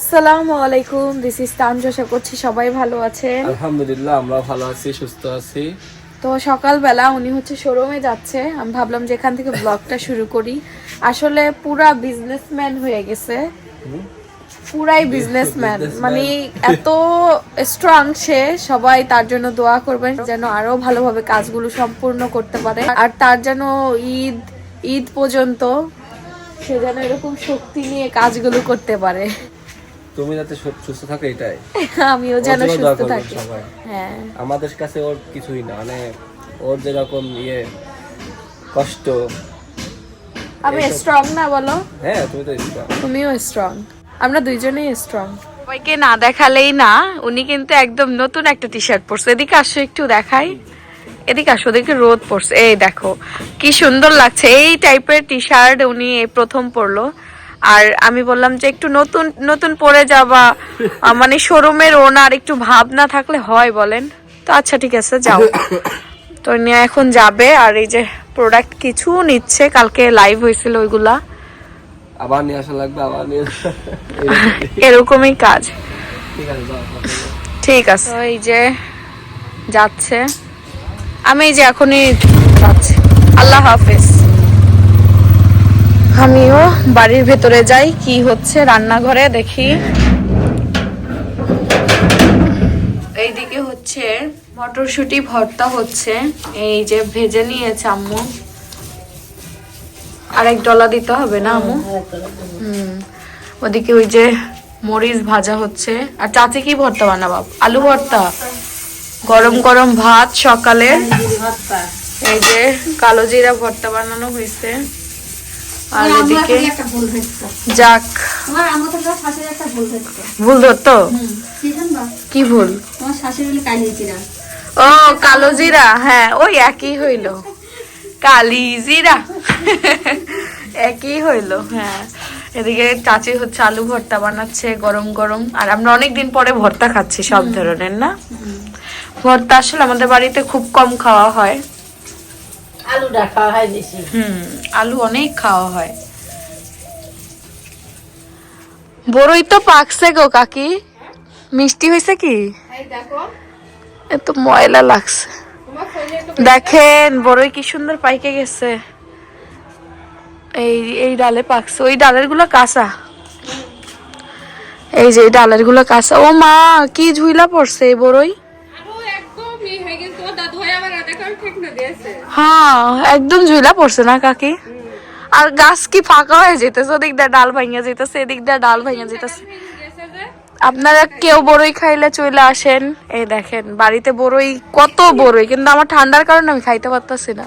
আসসালামু আলাইকুম this is তানজ আশা করছি সবাই ভালো আছেন। আলহামদুলিল্লাহ আমরা ভালো আছি সুস্থ আছি। তো সকালবেলা উনি হচ্ছে শোরুমে যাচ্ছে আমি ভাবলাম যে এখান থেকে ব্লগটা শুরু করি। আসলে পুরা বিজনেসম্যান হয়ে গেছে। পুরাই বিজনেসম্যান মানে এত স্ট্রং সে সবাই তার জন্য দোয়া করবেন যেন আরও ভালোভাবে কাজগুলো সম্পূর্ণ করতে পারে। আর তার যেন ঈদ ঈদ পর্যন্ত সে যেন এরকম শক্তি নিয়ে কাজগুলো করতে পারে। তুমি যাতে সুস্থ থাকো এটাই। আমিও যেন সুস্থ থাকি। হ্যাঁ। আমাদের কাছে ওর কিছুই না মানে ওর যেরকম ইয়ে কষ্ট আমি স্ট্রং না বলো? হ্যাঁ তুমি তো strong। তুমিও স্ট্রং আমরা দুইজনেই স্ট্রং সবাইকে না দেখালেই না উনি কিন্তু একদম নতুন একটা টি শার্ট পরছে। এদিকে আসো একটু দেখাই। এদিকে আসো ওদিকে রোদ পড়ছে এই দেখো কি সুন্দর লাগছে। এই টাইপের টি শার্ট উনি প্রথম পরলো। আর আমি বললাম যে একটু নতুন নতুন পরে যাবা। মানে শোরুমের ওনার একটু ভাব না থাকলে হয় বলেন। তো আচ্ছা ঠিক আছে যাও। তো নিয়ে এখন যাবে আর এই যে প্রোডাক্ট কিছু নিচ্ছে কালকে লাইভ হয়েছিল ওইগুলা। আবার নিয়ে আসা লাগবে আবার নিয়ে এরকমই কাজ। ঠিক আছে এই যে যাচ্ছে। আমি এই যে এখনই যাচ্ছি। আল্লাহ হাফেজ। আমিও বাড়ির ভেতরে যাই কি হচ্ছে রান্নাঘরে দেখি। এইদিকে হচ্ছে মটরশুঁটি ভর্তা হচ্ছে এই যে ভেজে নিয়েছে আম্মু। আরেক ডলা দিতে হবে না আম্মু? হুম। ওদিকে ওই যে মরিচ ভাজা হচ্ছে। আর চাচি কি ভর্তা বানাবা আলু ভর্তা? গরম গরম ভাত সকালে। এই যে কালো জিরা ভর্তা বানানো হয়েছে। আর এদিকে যাক। ভুল ধরতো? কি ভুল ও কালো জিরা। হ্যাঁ ওই একই হইল। কালি জিরা। একই হইল হ্যাঁ। এদিকে চাচি হচ্ছে আলু ভর্তা বানাচ্ছে গরম গরম। আর আমরা অনেকদিন পরে ভর্তা খাচ্ছি সব ধরনের না? ভর্তা আসলে আমাদের বাড়িতে খুব কম খাওয়া হয়। আলুটা খাওয়া হয় বেশি। হুম আলু অনেক খাওয়া হয়। বড়ই তো পাকছে গো কাকি। মিষ্টি হয়েছে কি? এত ময়লা লাগছে। দেখেন বড়ই কি সুন্দর পাইকে গেছে। এই এই ডালে পাকছে। ওই ডালেরগুলো কাঁচা। এই যে এই ডালেরগুলো কাঁচা। ও মা কি ঝুইলা পড়ছে এই বড়ই? হ্যাঁ একদম ঝুইলা পড়ছে না কাকি? আর গাছ কি ফাঁকা হয়ে যেতেছে ওদিক দিয়ে ডাল ভাঙিয়া যেতেছে এদিক দিয়ে ডাল ভাঙিয়া যেতেছে। আপনারা কেউ বড়ই খাইলে চলে আসেন। এই দেখেন বাড়িতে বড়ই কত বড়ই কিন্তু আমার ঠান্ডার কারণে আমি খাইতে পারতাছি না।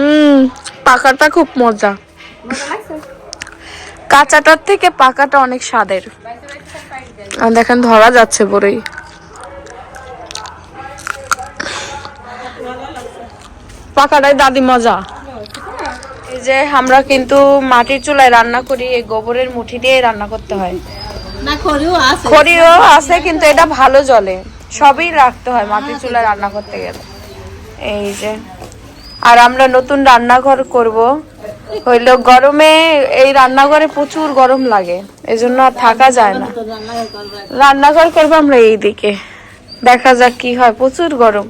উম পাকাটা খুব মজা। কাঁচাটার থেকে পাকাটা অনেক স্বাদের। আর দেখেন ধরা যাচ্ছে বড়ই। পাকাটাই দাদি মজা। এই যে আমরা কিন্তু মাটির চুলায় রান্না করি এই গোবরের মুঠি দিয়ে রান্না করতে হয়। না করেও আছে। খড়িও আছে কিন্তু এটা ভালো জলে। সবই রাখতে হয় মাটির চুলায় রান্না করতে গেলে। এই যে আর আমরা নতুন রান্নাঘর করব। হইল গরমে এই রান্নাঘরে প্রচুর গরম লাগে এজন্য আর থাকা যায় না। রান্নাঘর করব আমরা এইদিকে। দেখা যাক কি হয় প্রচুর গরম।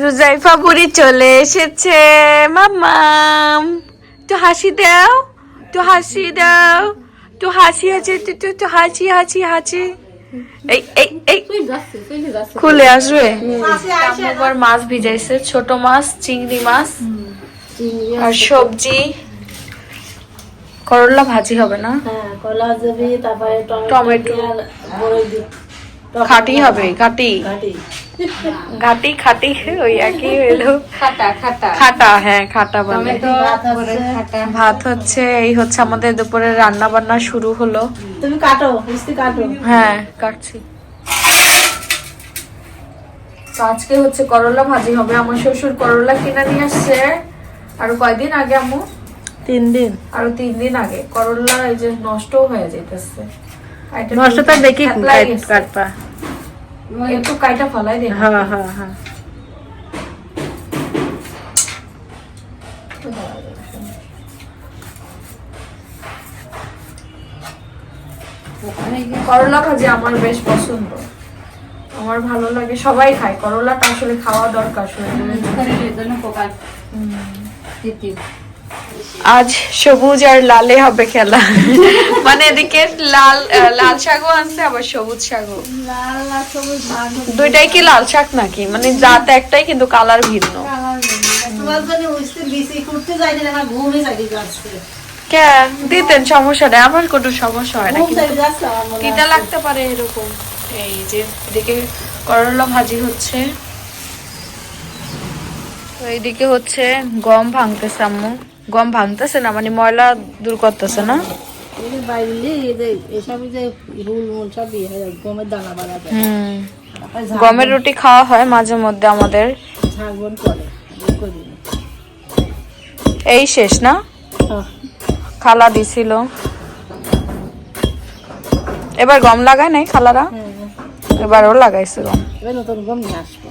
রুজাইফা বুড়ি চলে এসেছে মামাম। তো হাসি দাও তো হাসি দাও তো হাসি আছে তো তো হাসি হাসি হাসি। এই এই এই। খুলে আসবে? আবার মাছ ভিজাইছে ছোট মাছ চিংড়ি মাছ আর সবজি। করলা ভাজি হবে না? হ্যাঁ কলা তারপরে টমেটো। দি খাটি হবে খাটি। ঘাটি খাটি ওই একই হইল খাটা খাটা। খাটা হ্যাঁ খাটা বলে। ভাত হচ্ছে। এই হচ্ছে আমাদের দুপুরে রান্না বান্না শুরু হলো। তুমি কাটো কাটো। হ্যাঁ কাটছি। আজকে হচ্ছে করলা ভাজি হবে। আমার শ্বশুর করলা কিনে নিয়ে আসছে। আরও কয়দিন আগে আম্মু? তিন দিন। আরও তিন দিন আগে। করলা এই যে নষ্ট হয়ে এটা নষ্টটা দেখি কাটপা একটু কাইটা ফলাই দিন হ্যাঁ হ্যাঁ হ্যাঁ। করলা ভাজি আমার বেশ পছন্দ। আমার ভালো লাগে সবাই খায়। করলাটা আসলে খাওয়া দরকার শরীরে আজ সবুজ আর লালে হবে খেলা। মানে এদিকে লাল লাল শাকও আনছে আবার সবুজ শাকও। দুইটাই কি লাল শাক নাকি? মানে জাত একটাই কিন্তু কালার ভিন্ন। দিতেন সমস্যা নেই। আমার কোনো সমস্যা হয় না তিতা লাগতে পারে এরকম। এই যে এদিকে করলা ভাজি হচ্ছে। তো এইদিকে হচ্ছে গম ভাঙতেছে আম্মু। গম ভাঙতেছে না মানে ময়লা দূর করতেছে না? হয়ে গমের রুটি খাওয়া হয় মাঝে মধ্যে আমাদের। এই শেষ না? হ্যাঁ। খালা দিছিল। এবার গম লাগায় নাই খালারা? হ্যাঁ, এবারও লাগাইছে গম। এবার নতুন গম নিয়ে আসব।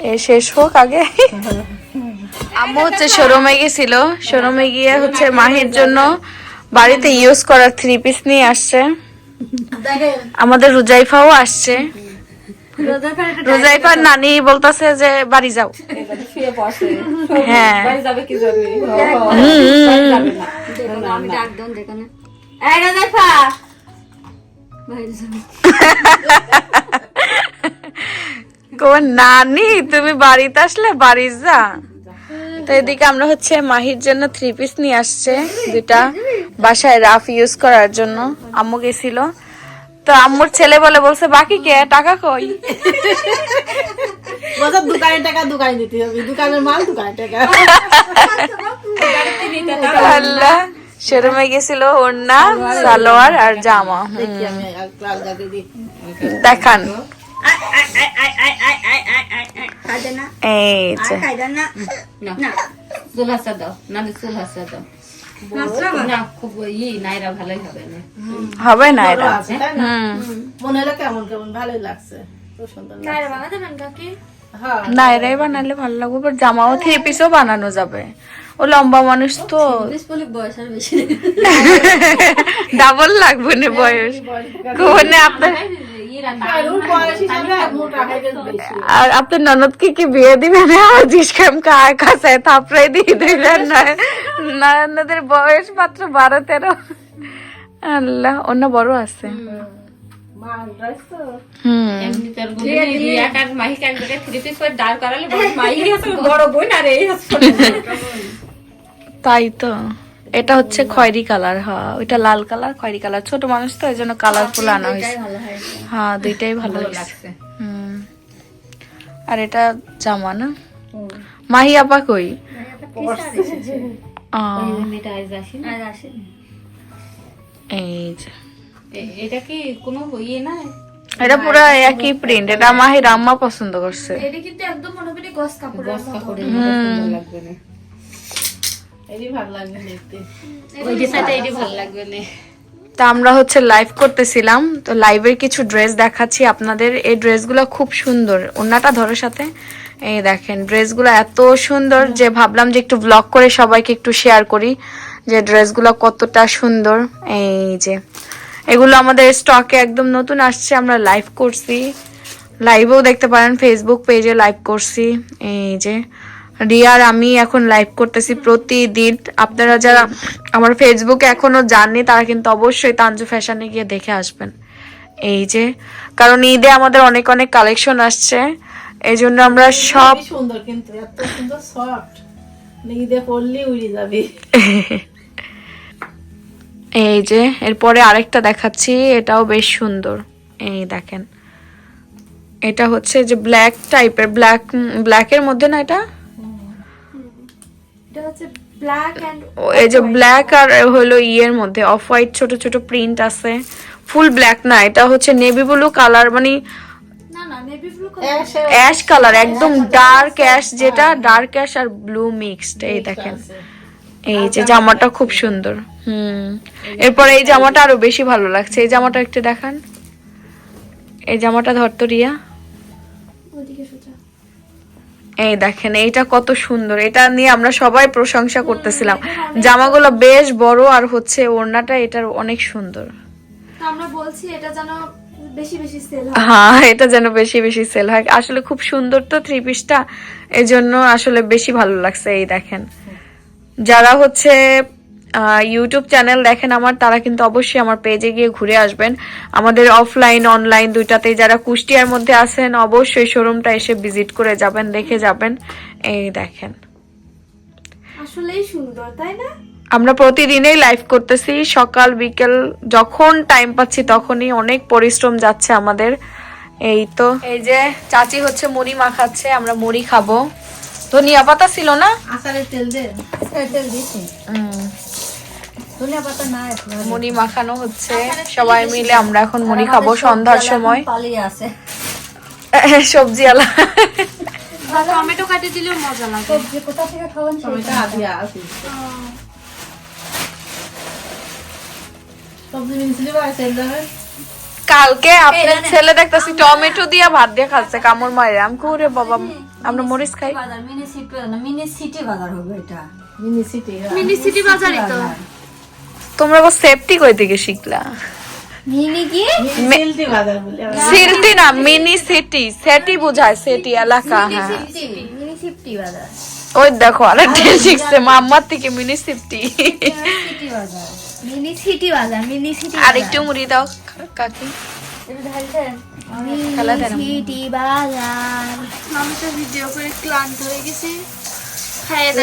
এ শেষ হোক আগে। আম্মু হচ্ছে শোরুমে গেছিল। শোরুমে গিয়ে হচ্ছে মাহির জন্য বাড়িতে ইউজ করার থ্রি পিস নিয়ে আসছে। আমাদের রুজাইফাও আসছে। রুজাইফার নানি বলতেছে যে বাড়ি যাও। হ্যাঁ। নানি তুমি বাড়িতে আসলে বাড়ি যা। তো এদিকে আমরা হচ্ছে মাহির জন্য থ্রি পিস নিয়ে আসছে। দুটা বাসায় রাফ ইউজ করার জন্য। আম্মু গেছিল। তো আম্মুর ছেলে বলে বলছে বাকি কে? টাকা কই? বছর দোকানে টাকা দোকানে দিতে হবে। দোকানের মাল দোকানে টাকা। আল্লাহ শোরুমে গেছিল ওড়না সালোয়ার আর জামা। দেখান। হবে না এটা। মনে হলো কেমন কেমন ভালোই লাগছে। হ্যাঁ। না এরাই বানালে ভালো লাগবে বাট জামাও থ্রি পিসও বানানো যাবে। ও লম্বা মানুষ তো। ডাবল লাগবে না বয়স। আপনার আর আপনার ননদকে কি বিয়ে দিবেন? কার কাছে? থাপড়াই দিয়ে দিবেন ননদের বয়স মাত্র বারো তেরো। আল্লাহ অন্য বড় আছে। তাই তো। এটা হচ্ছে খয়েরি কালার হ্যাঁ ওইটা লাল কালার খয়েরি কালার। ছোট মানুষ তো এই জন্য কালারফুল আনা হয়েছে। হ্যাঁ দুইটাই ভালো লাগছে। হুম। আর এটা জামা না মাহি আপা কই? এই যে। এটা কি কোনো ইয়ে না? এটা পুরো একই প্রিন্ট এটা মাহি রাম্মা পছন্দ করছে। গস কাপড়ে সুন্দর লাগবে না এরই ভালো লাগবে দেখতে ওই যে সাথে এটি ভালো লাগবে না। তা আমরা হচ্ছে লাইভ করতেছিলাম তো লাইভের কিছু ড্রেস দেখাচ্ছি আপনাদের। এই ড্রেসগুলো খুব সুন্দর। অন্যটা ধরো সাথে। এই দেখেন ড্রেসগুলো এত সুন্দর যে ভাবলাম যে একটু ব্লগ করে সবাইকে একটু শেয়ার করি যে ড্রেসগুলো কতটা সুন্দর। এই যে এগুলো আমাদের স্টকে একদম নতুন আসছে আমরা লাইভ করছি। লাইভেও দেখতে পারেন ফেসবুক পেজে লাইভ করছি। এই যে রিয়ার আমি এখন লাইভ করতেছি প্রতিদিন। আপনারা যারা আমার ফেসবুকে এখনও জাননি তারা কিন্তু অবশ্যই তাঞ্জু ফ্যাশনে গিয়ে দেখে আসবেন। এই যে কারণ ঈদে আমাদের অনেক অনেক কালেকশন আসছে। এই জন্য আমরা সব সুন্দর কিন্তু এত সুন্দর সফট ঈদে পড়লে উড়ে যাবে। এই যে এরপরে আরেকটা দেখাচ্ছি এটাও বেশ সুন্দর। এই দেখেন। এটা হচ্ছে যে ব্ল্যাক টাইপের ব্ল্যাক ব্ল্যাকের মধ্যে না এটা? এই যে ব্ল্যাক আর হলো ইয়ের মধ্যে অফ হোয়াইট ছোট ছোট প্রিন্ট আছে। ফুল ব্ল্যাক না এটা হচ্ছে নেভি ব্লু কালার মানে অ্যাশ কালার একদম ডার্ক অ্যাশ যেটা ডার্ক অ্যাশ আর ব্লু মিক্সড এই দেখেন। এই যে জামাটা খুব সুন্দর হুম। এরপরে এই জামাটা আরও বেশি ভালো লাগছে। এই জামাটা একটু দেখান। এই জামাটা ধরতো রিয়া। এই দেখেন এইটা কত সুন্দর। এটা নিয়ে আমরা সবাই প্রশংসা করতেছিলাম। জামাগুলো বেশ বড় আর হচ্ছে ওড়নাটা এটার অনেক সুন্দর। আমরা বলছি এটা যেন বেশি বেশি সেল হয়। হ্যাঁ এটা যেন বেশি বেশি সেল হয়। আসলে খুব সুন্দর তো থ্রি পিসটা এই জন্য আসলে বেশি ভালো লাগছে এই দেখেন। যারা হচ্ছে ইউটিউব চ্যানেল দেখেন আমার তারা কিন্তু অবশ্যই আমার পেজে গিয়ে ঘুরে আসবেন। আমাদের অফলাইন অনলাইন দুইটাতেই যারা কুষ্টিয়ার মধ্যে আছেন অবশ্যই শোরুমটা এসে ভিজিট করে যাবেন দেখে যাবেন। এই দেখেন। আসলেই সুন্দর তাই না? আমরা প্রতিদিনই লাইভ করতেছি সকাল বিকেল যখন টাইম পাচ্ছি তখনই অনেক পরিশ্রম যাচ্ছে আমাদের। এই তো। এই যে চাচি হচ্ছে মুড়ি মাখাচ্ছে আমরা মুড়ি খাব। ধনিয়া পাতা ছিল না? আচারের তেল দে আচারের তেল দিছি মুড়ি মাখানো হচ্ছে। সবাই মিলে আমরা এখন মুড়ি খাব সন্ধ্যার সময়। সবজি আলা টমেটো কাটে দিলেও মজা লাগে। কোথা থেকে খাওয়ান টমেটো আছে সবজি কালকে আপনার ছেলে দেখতেছি টমেটো দিয়ে ভাত দিয়ে খাচ্ছে কামড় মারে। আমি করে বাবা আমরা মরিচ খাই। মিনি সিটি মিনি সিটি বাজার হবে এটা। মিনি সিটি মিনি সিটি বাজারই তো। তোমরা আবার সেফটি কই থেকে শিখলা? মিনি কি সিটি বাজার বলে সিটি না মিনি সিটি সেটি বোঝায় সেটি এলাকা হ্যাঁ। মিনি সিটি বাজার ওই দেখো আরেকটা শিখছে মাম্মার থেকে মিনি সিটি সিটি বাজার মিনি সিটি বাজার মিনি সিটি আর একটু মুড়ি দাও কাকি। খেলা দেন। সিটি বাজার আমি তো ভিডিও করে ক্লান্ত হয়ে গেছি।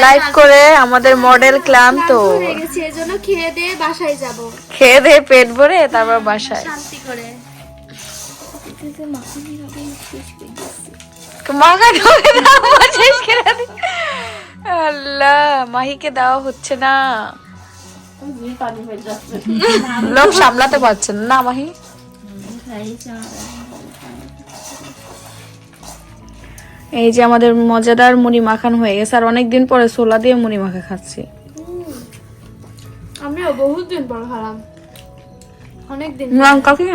লাইভ করে আমাদের মডেল ক্লাম তো ক্লান্ত। এজন্য খেয়ে দিয়ে বাসায় যাব। খেয়ে দিয়ে পেট ভরে তারপর বাসায়। শান্তি করে। আল্লাহ মাহিকে দেওয়া হচ্ছে না। লোক সামলাতে পারছেন না মাহি? এই যে আমাদের মজাদার মুড়ি মাখান হয়ে গেছে আর অনেকদিন পরে সোলা দিয়ে মুড়ি মাখা খাচ্ছি। আমিও বহুত দিন পর খালাম। অনেক দিন কাকি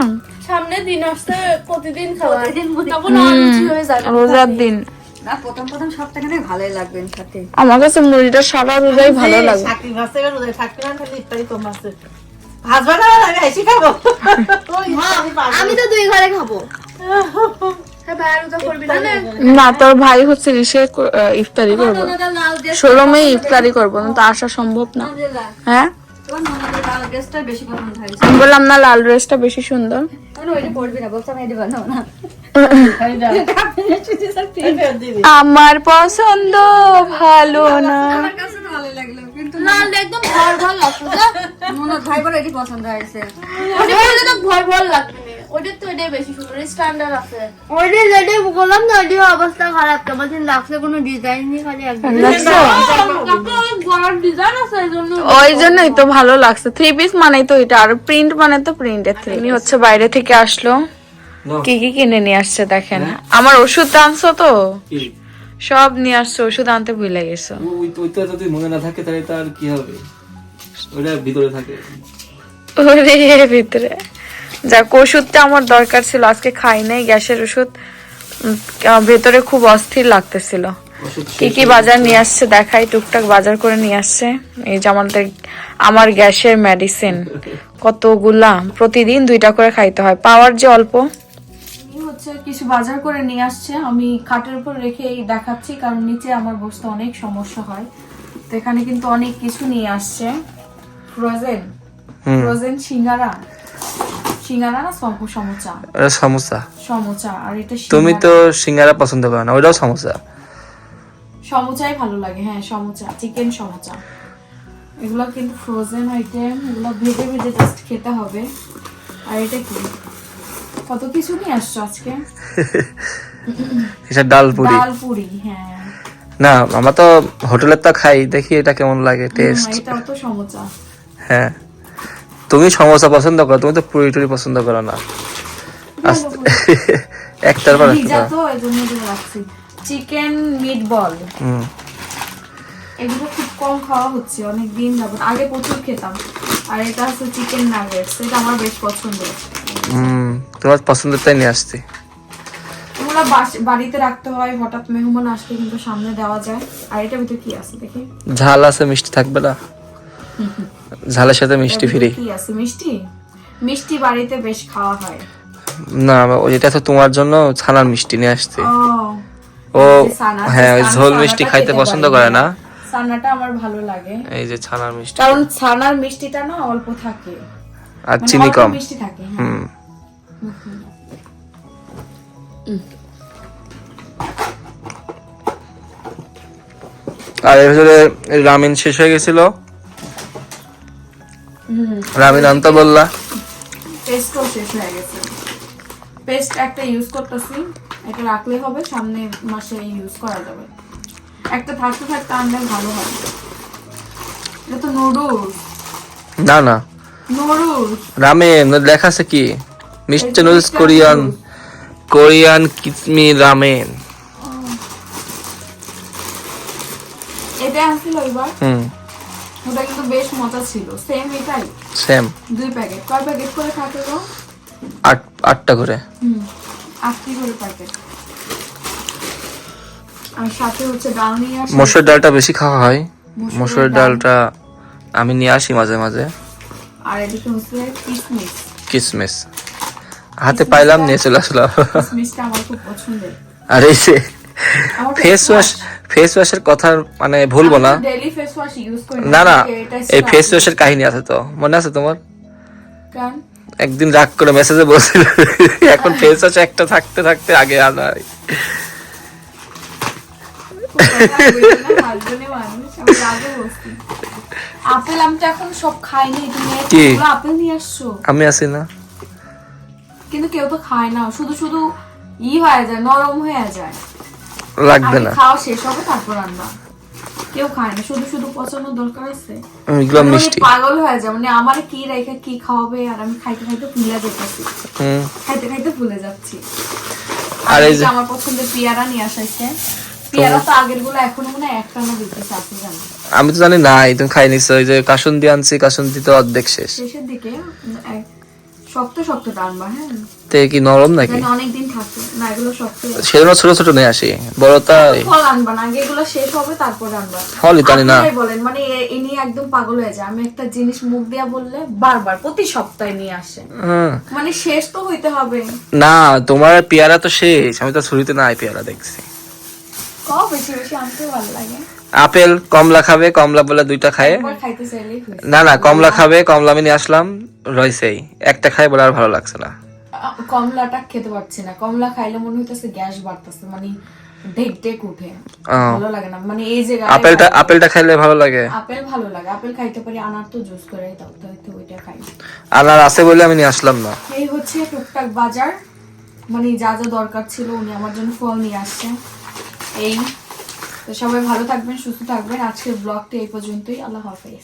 সামনে দিন আসতে প্রতিদিন খাওয়া। তখন অরুচি হয়ে যাবে। রোজার দিন। না প্রথম প্রথম সপ্তাহে ভালোই লাগবে সাথে। আমার কাছে মুড়িটা সারা রোজাই ভালো লাগে। চাকরি ভাসতে গেল চাকরি না খালি ইফতারি কম আছে। ভাজবা না আমি এসে খাব। আমি তো দুই ঘরে খাব। হ্যাঁ ভাই না না। না তোর ভাই হচ্ছে ইসে ইফতারি করব। ষোলোমে ইফতারি করব তো আসা সম্ভব না। হ্যাঁ? তোমার মনে লাল ড্রেসটা বেশি পছন্দ হয়েছে আমি বললাম না লাল ড্রেসটা বেশি সুন্দর। না না। আমার পছন্দ ভালো না। আমার কাছে তো ভালো লাগল কিন্তু লাল একদম ভর ভর লাগতো না মনে ভাই বলে এটি পছন্দ হয়েছে। ওটা পরে তো ভর ভর লাগবে ওটা তো এটাই বেশি সুন্দর স্ট্যান্ডার্ড আছে। ওটা যেটা বললাম না ওটা অবস্থা খারাপ। তো বলছেন লাগছে কোনো ডিজাইন নেই খালি একদম দেখছ? গলার ডিজাইন আছে এই জন্য ওই জন্যই তো ভালো লাগছে থ্রি পিস মানে তো এটা আর প্রিন্ট মানে তো প্রিন্টের থ্রি হচ্ছে বাইরে থেকে আসলো। কি কি কিনে নিয়ে আসছে দেখেন। আমার ওষুধ আনছো তো? সব নিয়ে আসছো ওষুধ আনতে ভুলে গেছো। ওইটা যদি মনে না থাকে তাহলে তার কি হবে? ওইটা ভিতরে থাকে। ওরে ভিতরে। যাক ওষুধটা আমার দরকার ছিল আজকে খাই নাই গ্যাসের ওষুধ। আহ, ভেতরে খুব অস্থির লাগতেছিল। কি কি বাজার নিয়ে আসছে দেখাই টুকটাক বাজার করে নিয়ে আসছে। এই যে আমাদের আমার গ্যাসের মেডিসিন কতগুলা প্রতিদিন দুইটা করে খাইতে হয়। পাওয়ার যে অল্প। হচ্ছে কিছু বাজার করে নিয়ে আসছে। আমি খাটের উপর রেখে দেখাচ্ছি কারণ নিচে আমার বসতে অনেক সমস্যা হয়। তো এখানে কিন্তু অনেক কিছু নিয়ে আসছে। ফ্রোজেন। ফ্রোজেন সিঙ্গারা। সিঙ্গারা না সম- সমোচা? ওটা সমোসা সমোচা আর এটা তুমি তো সিঙ্গারা পছন্দ করো না ওটাও সমোসা সমোচাই ভালো লাগে হ্যাঁ সমোচা চিকেন সমোচা। এগুলো কিন্তু ফ্রোজেন আইটেম এগুলো ভেজে ভেজে জাস্ট খেতে হবে। আর এটা কি? কত কিছু নিয়ে আসছো আজকে? এটা ডাল পুরি। ডাল পুরি হ্যাঁ। না আমরা তো হোটেলের তো খাই দেখি এটা কেমন লাগে টেস্ট এটাও তো সমোচা। হ্যাঁ। তুমি সমোসা পছন্দ করো তুমি তো পুরি টুরি পছন্দ করো না। একটার পর একটা। চিকেন মিট বল হুম। এগুলো খুব কম খাওয়া হচ্ছে অনেক দিন যাবত। আগে প্রচুর খেতাম। আর এটা হচ্ছে চিকেন নাগেটস এটা আমার বেশ পছন্দ। হুম তোমার পছন্দের তাই নিয়ে আসছি। বাস- বাড়িতে রাখতে হয় হঠাৎ মেহমান আসলে কিন্তু সামনে দেওয়া যায়। আর এটা ভিতরে কি আছে দেখি? ঝাল আছে মিষ্টি থাকবে না। ঝালের সাথে মিষ্টি ফ্রি। কি আছে মিষ্টি? মিষ্টি বাড়িতে বেশ খাওয়া হয়। না ওই এটা তো তোমার জন্য ছানার মিষ্টি নিয়ে আসছে। ও হ্যাঁ ওই ঝোল মিষ্টি খাইতে পছন্দ করে না। ছানাটা আমার ভালো লাগে। এই যে ছানার মিষ্টি। কারণ ছানার মিষ্টিটা না অল্প থাকে। আর মানে চিনি কম। মিষ্টি থাকে হ্যাঁ। হুম। আর এর ভিতরে রামিন শেষ হয়ে গেছিল। রামিন আনতে বললা। পেস্টও শেষ হয়ে গেছে। পেস্ট একটা ইউজ করতেছি এটা রাখলে হবে সামনে মাসে ইউজ করা যাবে। একটা থাকতে থাকতে আনলে ভালো হয়। এটা তো নুডলস না না। নুডলস রামেন লেখা আছে কি এই নুডলস কোরিয়ান কোরিয়ান কিচমি রামেন এটা আসছিল এবার হুম। ওটা কিন্তু বেশ মজা ছিল। সেম এটাই। সেম দুই প্যাকেট কয় প্যাকেট করে থাকে গো? আট আটটা করে। হুম আটটি করে প্যাকেট আর সাথে হচ্ছে ডাল নিয়ে আসি। মসুর ডালটা বেশি খাওয়া হয়। মসুর ডালটা আমি নিয়ে আসি মাঝে মাঝে। আর এদিকে হচ্ছে কিসমিস। কিসমিস। হাতে পাইলাম নিয়ে চলে আসলাম। কিসমিসটা আমার খুব পছন্দের। আর এই যে ফেস ওয়াশ ফেস ওয়াশের কথা মানে ভুলবো না। ডেইলি ফেস ওয়াশ ইউজ করি না না এই ফেস ওয়াশের কাহিনী আছে তো। মনে আছে তোমার? একদিন রাগ করে মেসেজে বলছিল এখন ফেস ওয়াশ একটা থাকতে থাকতে আগে আনা। কথা বলি না, হাসবেনে মানুষ, আমি রাগে আপেল আমি এখন সব খাইনি তুমি কি? আপেল নিয়ে আসছো। আমি আছি না। কিন্তু কেউ তো খায় না শুধু শুধু ই হয়ে যায় নরম হয়ে যায়। লাগবে না। খাওয়া শেষ হবে তারপর আনবা কেউ খায় না শুধু শুধু পচানোর দরকার আছে। এগুলো আমি মিষ্টি। পাগল হয়ে যায় মানে আমার কি রেখে কি খাওয়াবে আর আমি খাইতে খাইতে ভুলে যেতেছি। হুম। খাইতে খাইতে ভুলে যাচ্ছি। আর আর এই এই যে- আমার পছন্দের পেয়ারা নিয়ে আসাইছে। পেয়ারা তো আগেরগুলো এখনও মনে একটা না দিতেছে আপনি জানেন। আমি তো জানি নাই তুমি খাই নিছো ওই যে কাসুন্দি আনছি কাসুন্দি তো অর্ধেক শেষ। শেষের দিকে শক্ত শক্ত টানবা হ্যাঁ? তে কি নরম নাকি? অনেকদিন থাকে না এগুলো শক্ত সেজন্য ছোট ছোট নিয়ে আসি। বড়টা ফল আনবা না এগুলো শেষ হবে তারপর আনবা। ফলই আনি না। বলেন মানে একদম পাগল হয়ে যায়। আমি একটা জিনিস মুখ দিয়া বললে বারবার প্রতি সপ্তাহে নিয়ে আসে। মানে শেষ তো হইতে হবে। না তোমার পেয়ারা তো শেষ। আমি তো ছুরিতে নাই পেয়ারা দেখছি। আপেল কমলা খাবে কমলা বলে দুইটা খায়। না না কমলা খাবে কমলা আমি নিয়ে আসলাম রয়েছেই। একটা খায় বলে আর ভালো লাগছে না। কমলাটা খেতে পারছি না। কমলা খাইলে মনে হইতেছে গ্যাস বাড়তেছে মানে ঢেক ঢেক উঠে। ভালো লাগে না। মানে এই যে আপেলটা আপেলটা খাইলে ভালো লাগে? আপেল ভালো লাগে। আপেল খাইতে পারি আনার তো জুস দাও তো ওইটা খাই। আনার আছে বলে আমি নিয়ে আসলাম না। এই হচ্ছে টুকটাক বাজার। মানে যা যা দরকার ছিল উনি আমার জন্য ফল নিয়ে আসছেন। এই। তো সবাই ভালো থাকবেন সুস্থ থাকবেন। আজকের ব্লগটা এই পর্যন্তই। আল্লাহ হাফেজ।